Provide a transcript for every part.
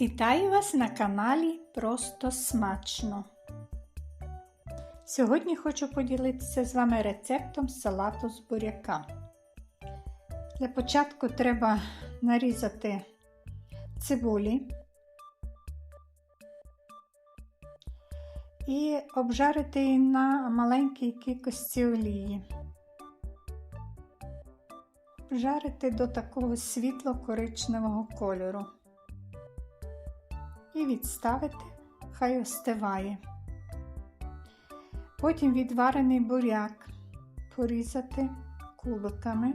Вітаю вас на каналі Просто Смачно. Сьогодні хочу поділитися з вами рецептом салату з буряка. Для початку треба нарізати цибулі і обжарити її на маленькій кількості олії. Обжарити до такого світло-коричневого кольору і відставити, хай остиває. Потім відварений буряк порізати кубиками.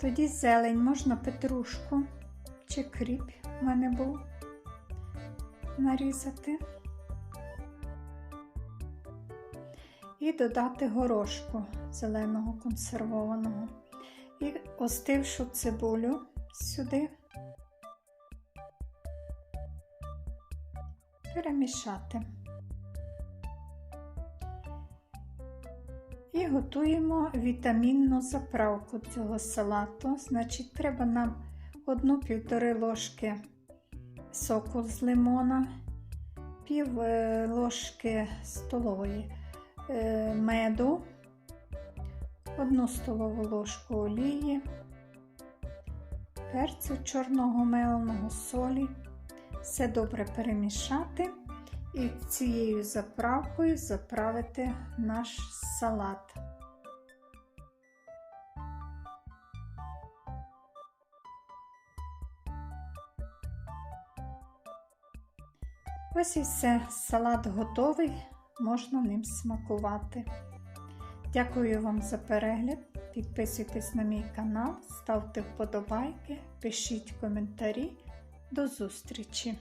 Тоді зелень можна петрушку чи кріп в мене був нарізати. І додати горошку зеленого консервованого. І остившу цибулю сюди, перемішати. І готуємо вітамінну заправку цього салату. Значить, треба нам одну-півтори ложки соку з лимона, пів е, ложки столової меду, одну столову ложку олії, перцю чорного меленого солі. Все добре перемішати і цією заправкою заправити наш салат. Ось і все, салат готовий можна ним смакувати. Дякую вам за перегляд. Підписуйтесь на мій канал, ставте вподобайки, пишіть коментарі. До зустрічі!